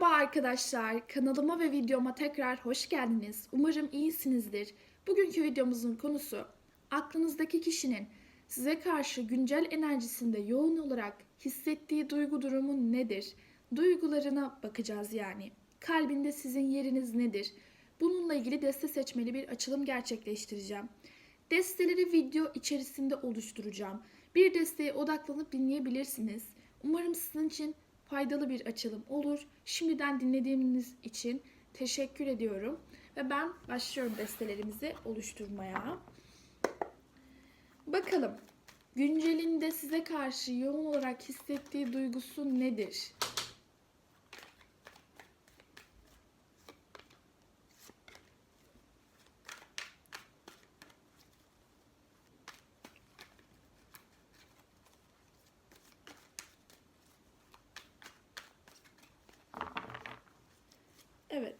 Merhaba arkadaşlar, kanalıma ve videoma tekrar hoş geldiniz. Umarım iyisinizdir. Bugünkü videomuzun konusu aklınızdaki kişinin size karşı güncel enerjisinde yoğun olarak hissettiği duygu durumu nedir? Duygularına bakacağız yani. Kalbinde sizin yeriniz nedir? Bununla ilgili deste seçmeli bir açılım gerçekleştireceğim. Desteleri video içerisinde oluşturacağım. Bir desteğe odaklanıp dinleyebilirsiniz. Umarım sizin için faydalı bir açılım olur. Şimdiden dinlediğiniz için teşekkür ediyorum. Ve ben başlıyorum destelerimizi oluşturmaya. Bakalım güncelinde size karşı yoğun olarak hissettiği duygusu nedir? Evet.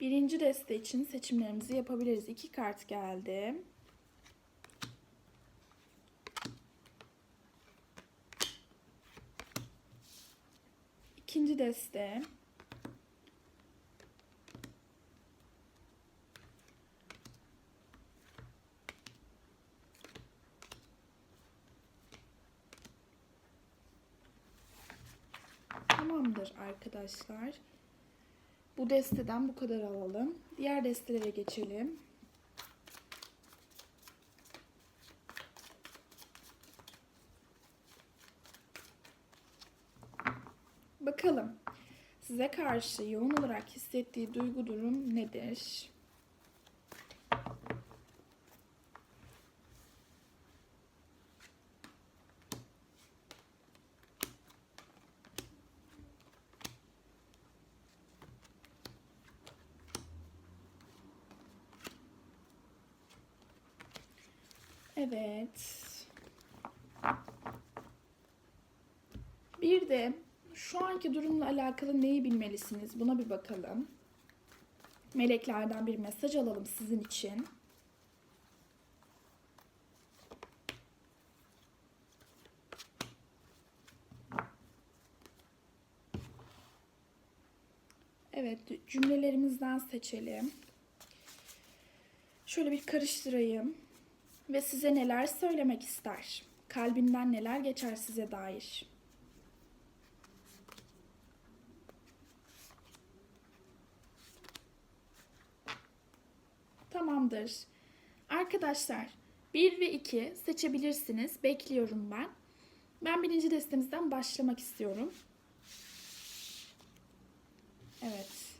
Birinci deste için seçimlerimizi yapabiliriz. İki kart geldi. İkinci deste. Tamamdır arkadaşlar. Bu desteden bu kadar alalım. Diğer destelere geçelim. Bakalım size karşı yoğun olarak hissettiği duygu durum nedir? Evet. Bir de şu anki durumla alakalı neyi bilmelisiniz? Buna bir bakalım. Meleklerden bir mesaj alalım sizin için. Evet, cümlelerimizden seçelim. Şöyle bir karıştırayım ve size neler söylemek ister? Kalbinden neler geçer size dair? Tamamdır. Arkadaşlar 1 ve 2 seçebilirsiniz. Bekliyorum ben. Ben birinci destemizden başlamak istiyorum. Evet.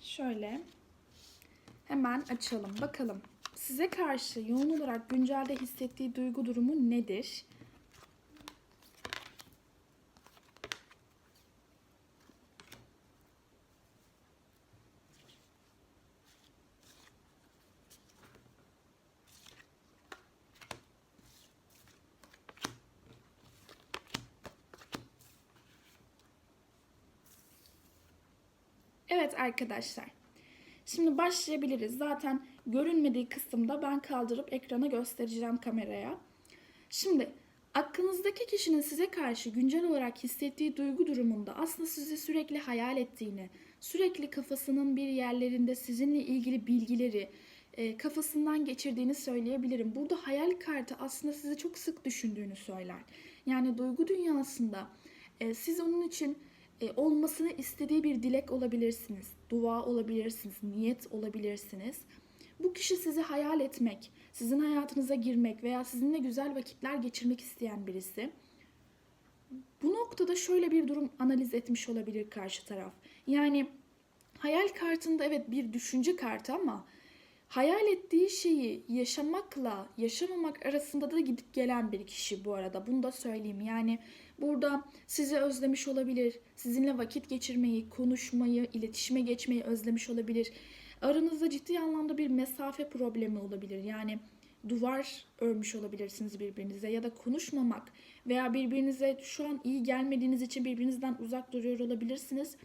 Şöyle. Hemen açalım. Bakalım size karşı yoğun olarak güncelde hissettiği duygu durumu nedir? Evet arkadaşlar. Şimdi başlayabiliriz. Zaten görünmediği kısımda ben kaldırıp ekrana göstereceğim kameraya. Şimdi aklınızdaki kişinin size karşı güncel olarak hissettiği duygu durumunda aslında sizi sürekli hayal ettiğini, sürekli kafasının bir yerlerinde sizinle ilgili bilgileri e, kafasından geçirdiğini söyleyebilirim. Burada hayal kartı aslında sizi çok sık düşündüğünü söyler. Yani duygu dünyasında e, siz onun için e, olmasını istediği bir dilek olabilirsiniz, dua olabilirsiniz, niyet olabilirsiniz. Bu kişi sizi hayal etmek, sizin hayatınıza girmek veya sizinle güzel vakitler geçirmek isteyen birisi. Bu noktada şöyle bir durum analiz etmiş olabilir karşı taraf. Yani hayal kartında evet bir düşünce kartı ama hayal ettiği şeyi yaşamakla yaşamamak arasında da gidip gelen bir kişi bu arada. Bunu da söyleyeyim. Yani burada sizi özlemiş olabilir. Sizinle vakit geçirmeyi, konuşmayı, iletişime geçmeyi özlemiş olabilir. Aranızda ciddi anlamda bir mesafe problemi olabilir. Yani duvar örmüş olabilirsiniz birbirinize ya da konuşmamak veya birbirinize şu an iyi gelmediğiniz için birbirinizden uzak duruyor olabilirsiniz.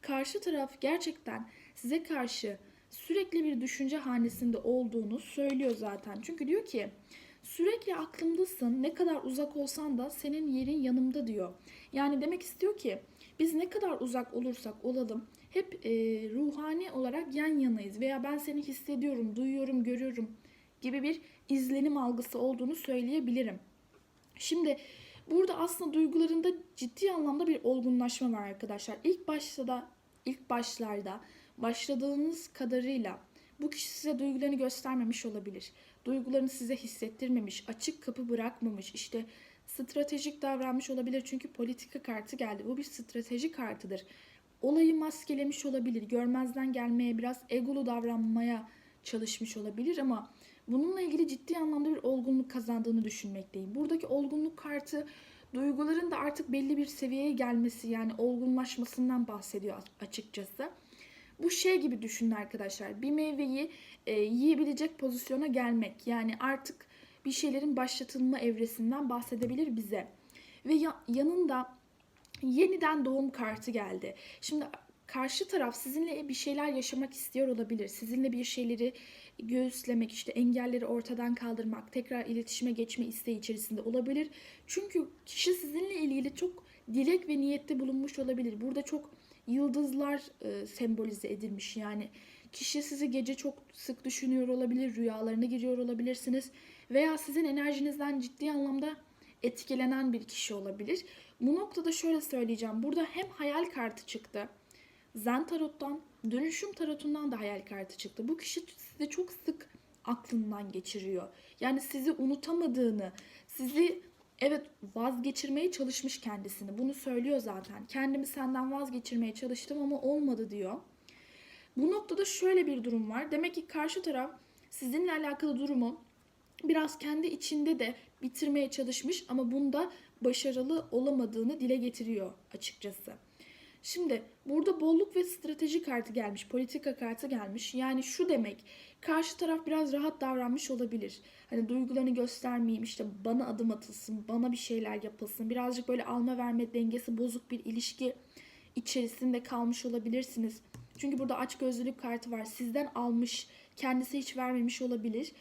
Karşı taraf gerçekten size karşı sürekli bir düşünce hanesinde olduğunu söylüyor zaten. Çünkü diyor ki Sürekli aklımdasın. Ne kadar uzak olsan da senin yerin yanımda diyor. Yani demek istiyor ki biz ne kadar uzak olursak olalım hep e, ruhani olarak yan yanayız veya ben seni hissediyorum, duyuyorum, görüyorum gibi bir izlenim algısı olduğunu söyleyebilirim. Şimdi burada aslında duygularında ciddi anlamda bir olgunlaşma var arkadaşlar. İlk başta da ilk başlarda başladığınız kadarıyla bu kişi size duygularını göstermemiş olabilir. Duygularını size hissettirmemiş, açık kapı bırakmamış, işte stratejik davranmış olabilir. Çünkü politika kartı geldi. Bu bir strateji kartıdır. Olayı maskelemiş olabilir. Görmezden gelmeye, biraz egolu davranmaya çalışmış olabilir ama bununla ilgili ciddi anlamda bir olgunluk kazandığını düşünmekteyim. Buradaki olgunluk kartı duyguların da artık belli bir seviyeye gelmesi yani olgunlaşmasından bahsediyor açıkçası. Bu şey gibi düşünün arkadaşlar. Bir meyveyi e, yiyebilecek pozisyona gelmek. Yani artık bir şeylerin başlatılma evresinden bahsedebilir bize. Ve ya- yanında yeniden doğum kartı geldi. Şimdi karşı taraf sizinle bir şeyler yaşamak istiyor olabilir. Sizinle bir şeyleri göğüslemek, işte engelleri ortadan kaldırmak, tekrar iletişime geçme isteği içerisinde olabilir. Çünkü kişi sizinle ilgili çok dilek ve niyette bulunmuş olabilir. Burada çok yıldızlar e, sembolize edilmiş. Yani kişi sizi gece çok sık düşünüyor olabilir, rüyalarına giriyor olabilirsiniz veya sizin enerjinizden ciddi anlamda etkilenen bir kişi olabilir. Bu noktada şöyle söyleyeceğim. Burada hem hayal kartı çıktı. Zen tarottan, dönüşüm tarotundan da hayal kartı çıktı. Bu kişi sizi çok sık aklından geçiriyor. Yani sizi unutamadığını, sizi evet vazgeçirmeye çalışmış kendisini. Bunu söylüyor zaten. Kendimi senden vazgeçirmeye çalıştım ama olmadı diyor. Bu noktada şöyle bir durum var. Demek ki karşı taraf sizinle alakalı durumu biraz kendi içinde de bitirmeye çalışmış ama bunda başarılı olamadığını dile getiriyor açıkçası. Şimdi burada bolluk ve strateji kartı gelmiş, politika kartı gelmiş. Yani şu demek, karşı taraf biraz rahat davranmış olabilir. Hani duygularını göstermeyeyim, işte bana adım atılsın, bana bir şeyler yapılsın. Birazcık böyle alma verme dengesi bozuk bir ilişki içerisinde kalmış olabilirsiniz. Çünkü burada açgözlülük kartı var. Sizden almış, kendisi hiç vermemiş olabilir.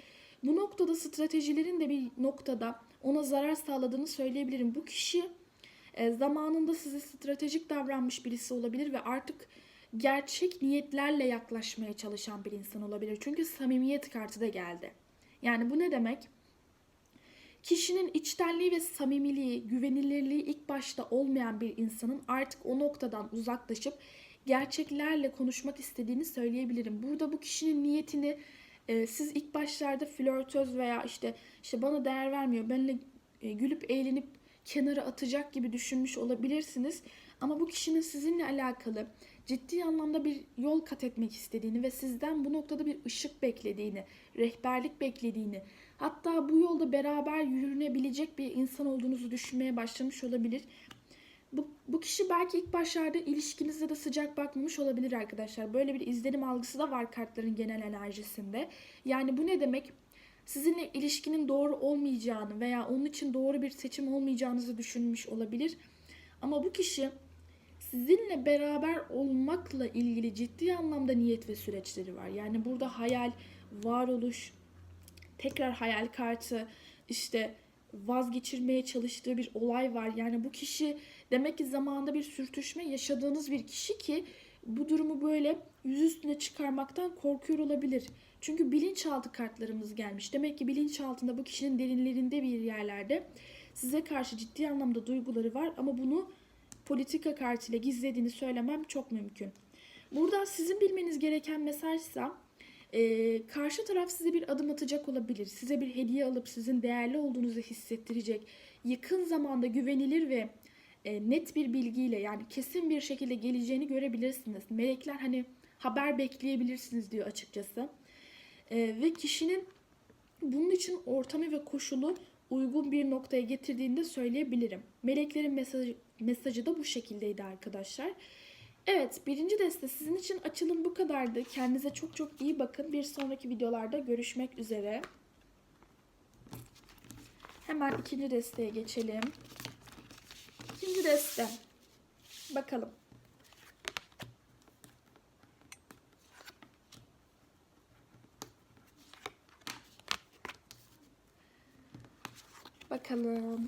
Bu noktada stratejilerin de bir noktada ona zarar sağladığını söyleyebilirim. Bu kişi zamanında size stratejik davranmış birisi olabilir ve artık gerçek niyetlerle yaklaşmaya çalışan bir insan olabilir. Çünkü samimiyet kartı da geldi. Yani bu ne demek? Kişinin içtenliği ve samimiliği, güvenilirliği ilk başta olmayan bir insanın artık o noktadan uzaklaşıp gerçeklerle konuşmak istediğini söyleyebilirim. Burada bu kişinin niyetini e, siz ilk başlarda flörtöz veya işte işte bana değer vermiyor, benimle e, gülüp eğlenip kenara atacak gibi düşünmüş olabilirsiniz. Ama bu kişinin sizinle alakalı ciddi anlamda bir yol kat etmek istediğini ve sizden bu noktada bir ışık beklediğini, rehberlik beklediğini, hatta bu yolda beraber yürünebilecek bir insan olduğunuzu düşünmeye başlamış olabilir. Bu, bu kişi belki ilk başlarda ilişkinizde de sıcak bakmamış olabilir arkadaşlar. Böyle bir izlenim algısı da var kartların genel enerjisinde. Yani bu ne demek? Sizinle ilişkinin doğru olmayacağını veya onun için doğru bir seçim olmayacağınızı düşünmüş olabilir. Ama bu kişi sizinle beraber olmakla ilgili ciddi anlamda niyet ve süreçleri var. Yani burada hayal, varoluş, tekrar hayal kartı, işte vazgeçirmeye çalıştığı bir olay var. Yani bu kişi demek ki zamanında bir sürtüşme yaşadığınız bir kişi ki bu durumu böyle yüz üstüne çıkarmaktan korkuyor olabilir. Çünkü bilinçaltı kartlarımız gelmiş. Demek ki bilinçaltında bu kişinin derinlerinde bir yerlerde size karşı ciddi anlamda duyguları var ama bunu politika kartıyla gizlediğini söylemem çok mümkün. Burada sizin bilmeniz gereken mesajsa e, karşı taraf size bir adım atacak olabilir. Size bir hediye alıp sizin değerli olduğunuzu hissettirecek. Yakın zamanda güvenilir ve e, net bir bilgiyle yani kesin bir şekilde geleceğini görebilirsiniz. Melekler hani haber bekleyebilirsiniz diyor açıkçası. E, ve kişinin bunun için ortamı ve koşulu uygun bir noktaya getirdiğini de söyleyebilirim. Meleklerin mesajı, mesajı da bu şekildeydi arkadaşlar. Evet birinci deste sizin için açılım bu kadardı. Kendinize çok çok iyi bakın. Bir sonraki videolarda görüşmek üzere. Hemen ikinci desteye geçelim. İkinci deste. Bakalım. Bakalım.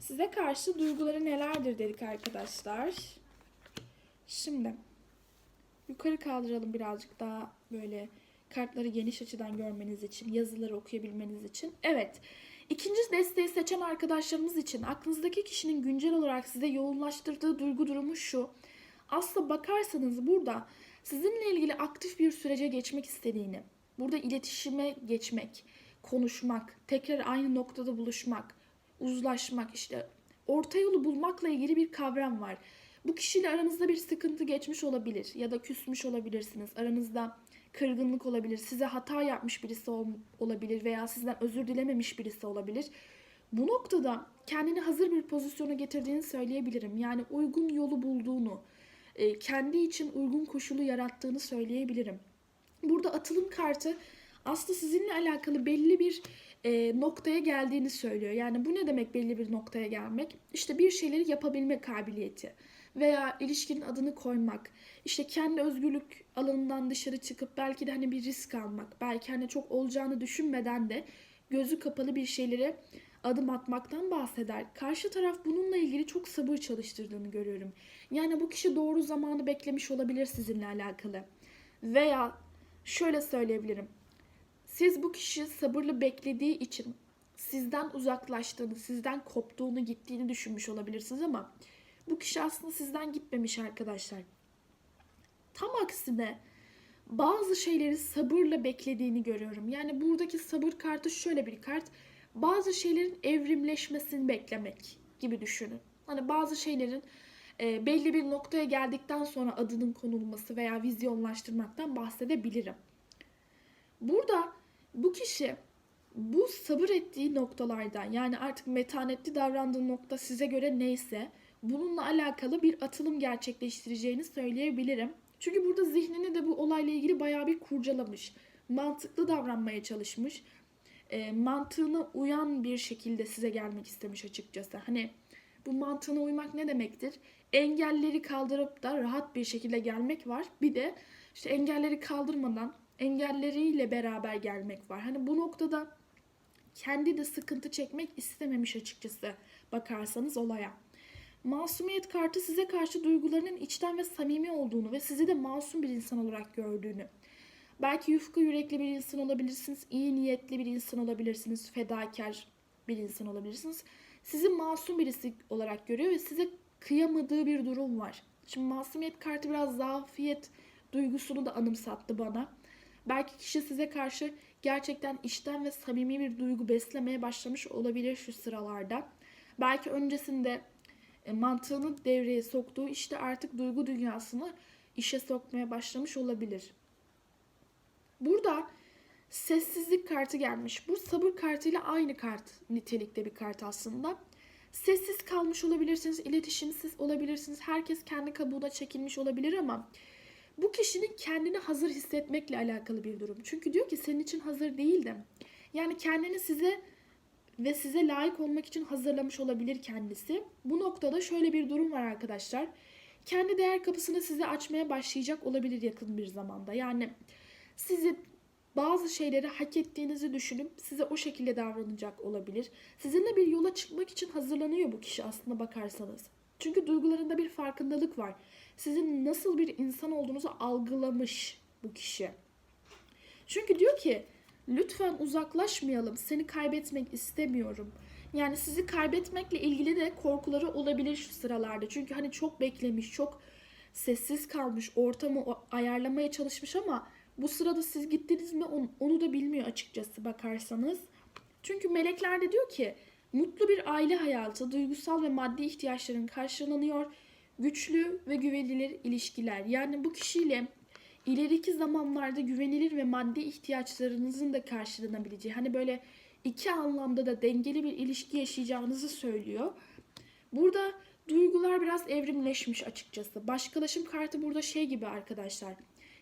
Size karşı duyguları nelerdir dedik arkadaşlar. Şimdi yukarı kaldıralım birazcık daha böyle kartları geniş açıdan görmeniz için, yazıları okuyabilmeniz için. Evet. İkinci desteği seçen arkadaşlarımız için aklınızdaki kişinin güncel olarak size yoğunlaştırdığı duygu durumu şu. Aslında bakarsanız burada sizinle ilgili aktif bir sürece geçmek istediğini, burada iletişime geçmek, konuşmak, tekrar aynı noktada buluşmak, uzlaşmak işte orta yolu bulmakla ilgili bir kavram var. Bu kişiyle aranızda bir sıkıntı geçmiş olabilir ya da küsmüş olabilirsiniz. Aranızda kırgınlık olabilir, size hata yapmış birisi ol- olabilir veya sizden özür dilememiş birisi olabilir. Bu noktada kendini hazır bir pozisyona getirdiğini söyleyebilirim. Yani uygun yolu bulduğunu, e, kendi için uygun koşulu yarattığını söyleyebilirim. Burada atılım kartı aslında sizinle alakalı belli bir e, noktaya geldiğini söylüyor. Yani bu ne demek belli bir noktaya gelmek? İşte bir şeyleri yapabilme kabiliyeti veya ilişkinin adını koymak, işte kendi özgürlük alanından dışarı çıkıp belki de hani bir risk almak, belki hani çok olacağını düşünmeden de gözü kapalı bir şeylere adım atmaktan bahseder. Karşı taraf bununla ilgili çok sabır çalıştırdığını görüyorum. Yani bu kişi doğru zamanı beklemiş olabilir sizinle alakalı. Veya şöyle söyleyebilirim. Siz bu kişi sabırlı beklediği için sizden uzaklaştığını, sizden koptuğunu, gittiğini düşünmüş olabilirsiniz ama bu kişi aslında sizden gitmemiş arkadaşlar. Tam aksine bazı şeyleri sabırla beklediğini görüyorum. Yani buradaki sabır kartı şöyle bir kart. Bazı şeylerin evrimleşmesini beklemek gibi düşünün. Hani bazı şeylerin e, belli bir noktaya geldikten sonra adının konulması veya vizyonlaştırmaktan bahsedebilirim. Burada bu kişi bu sabır ettiği noktalardan yani artık metanetli davrandığı nokta size göre neyse bununla alakalı bir atılım gerçekleştireceğini söyleyebilirim. Çünkü burada zihnini de bu olayla ilgili bayağı bir kurcalamış. Mantıklı davranmaya çalışmış. E, mantığına uyan bir şekilde size gelmek istemiş açıkçası. Hani bu mantığına uymak ne demektir? Engelleri kaldırıp da rahat bir şekilde gelmek var. Bir de işte engelleri kaldırmadan engelleriyle beraber gelmek var. Hani bu noktada kendi de sıkıntı çekmek istememiş açıkçası bakarsanız olaya. Masumiyet kartı size karşı duygularının içten ve samimi olduğunu ve sizi de masum bir insan olarak gördüğünü. Belki yufka yürekli bir insan olabilirsiniz, iyi niyetli bir insan olabilirsiniz, fedakar bir insan olabilirsiniz. Sizi masum birisi olarak görüyor ve size kıyamadığı bir durum var. Şimdi masumiyet kartı biraz zafiyet duygusunu da anımsattı bana. Belki kişi size karşı gerçekten içten ve samimi bir duygu beslemeye başlamış olabilir şu sıralarda. Belki öncesinde e, mantığını devreye soktuğu işte artık duygu dünyasını işe sokmaya başlamış olabilir. Burada sessizlik kartı gelmiş. Bu sabır kartıyla aynı kart nitelikte bir kart aslında. Sessiz kalmış olabilirsiniz, iletişimsiz olabilirsiniz. Herkes kendi kabuğuna çekilmiş olabilir ama bu kişinin kendini hazır hissetmekle alakalı bir durum. Çünkü diyor ki senin için hazır değildim. Yani kendini size ve size layık olmak için hazırlamış olabilir kendisi. Bu noktada şöyle bir durum var arkadaşlar. Kendi değer kapısını size açmaya başlayacak olabilir yakın bir zamanda. Yani sizi bazı şeyleri hak ettiğinizi düşünüp size o şekilde davranacak olabilir. Sizinle bir yola çıkmak için hazırlanıyor bu kişi aslında bakarsanız. Çünkü duygularında bir farkındalık var. Sizin nasıl bir insan olduğunuzu algılamış bu kişi. Çünkü diyor ki lütfen uzaklaşmayalım. Seni kaybetmek istemiyorum. Yani sizi kaybetmekle ilgili de korkuları olabilir şu sıralarda. Çünkü hani çok beklemiş, çok sessiz kalmış, ortamı ayarlamaya çalışmış ama bu sırada siz gittiniz mi onu, onu da bilmiyor açıkçası bakarsanız. Çünkü melekler de diyor ki mutlu bir aile hayatı, duygusal ve maddi ihtiyaçların karşılanıyor. Güçlü ve güvenilir ilişkiler. Yani bu kişiyle ileriki zamanlarda güvenilir ve maddi ihtiyaçlarınızın da karşılanabileceği hani böyle iki anlamda da dengeli bir ilişki yaşayacağınızı söylüyor. Burada duygular biraz evrimleşmiş açıkçası. Başkalaşım kartı burada şey gibi arkadaşlar.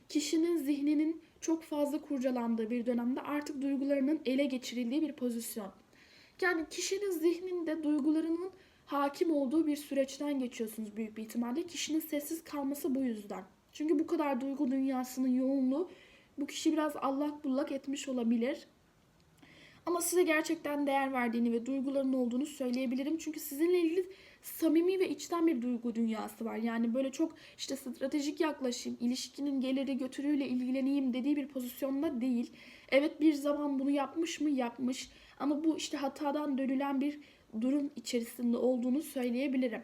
Kişinin zihninin çok fazla kurcalandığı bir dönemde artık duygularının ele geçirildiği bir pozisyon. Yani kişinin zihninde duygularının hakim olduğu bir süreçten geçiyorsunuz büyük bir ihtimalle. Kişinin sessiz kalması bu yüzden. Çünkü bu kadar duygu dünyasının yoğunluğu bu kişi biraz allak bullak etmiş olabilir. Ama size gerçekten değer verdiğini ve duyguların olduğunu söyleyebilirim. Çünkü sizinle ilgili samimi ve içten bir duygu dünyası var. Yani böyle çok işte stratejik yaklaşayım, ilişkinin geliri götürüyle ilgileneyim dediği bir pozisyonda değil. Evet bir zaman bunu yapmış mı? Yapmış. Ama bu işte hatadan dönülen bir durum içerisinde olduğunu söyleyebilirim.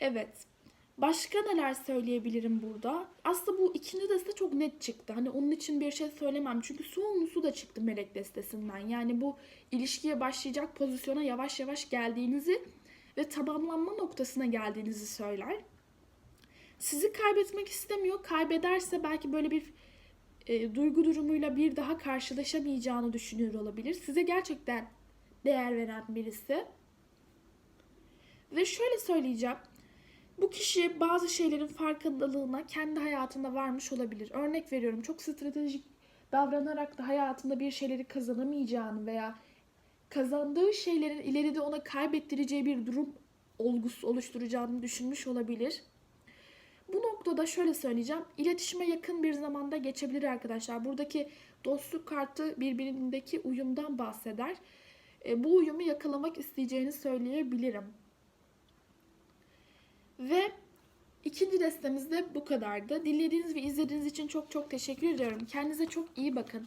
Evet. Başka neler söyleyebilirim burada? Aslında bu ikinci deste çok net çıktı. Hani onun için bir şey söylemem. Çünkü sonlusu da çıktı melek destesinden. Yani bu ilişkiye başlayacak pozisyona yavaş yavaş geldiğinizi ve tamamlanma noktasına geldiğinizi söyler. Sizi kaybetmek istemiyor. Kaybederse belki böyle bir e, duygu durumuyla bir daha karşılaşamayacağını düşünüyor olabilir. Size gerçekten değer veren birisi. Ve şöyle söyleyeceğim. Bu kişi bazı şeylerin farkındalığına kendi hayatında varmış olabilir. Örnek veriyorum çok stratejik davranarak da hayatında bir şeyleri kazanamayacağını veya kazandığı şeylerin ileride ona kaybettireceği bir durum olgusu oluşturacağını düşünmüş olabilir. Bu noktada şöyle söyleyeceğim. İletişime yakın bir zamanda geçebilir arkadaşlar. Buradaki dostluk kartı birbirindeki uyumdan bahseder. E, bu uyumu yakalamak isteyeceğini söyleyebilirim. Ve ikinci destemiz de bu kadardı. Dinlediğiniz ve izlediğiniz için çok çok teşekkür ediyorum. Kendinize çok iyi bakın.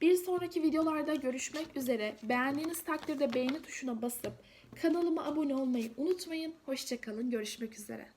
Bir sonraki videolarda görüşmek üzere. Beğendiğiniz takdirde beğeni tuşuna basıp kanalıma abone olmayı unutmayın. Hoşçakalın. Görüşmek üzere.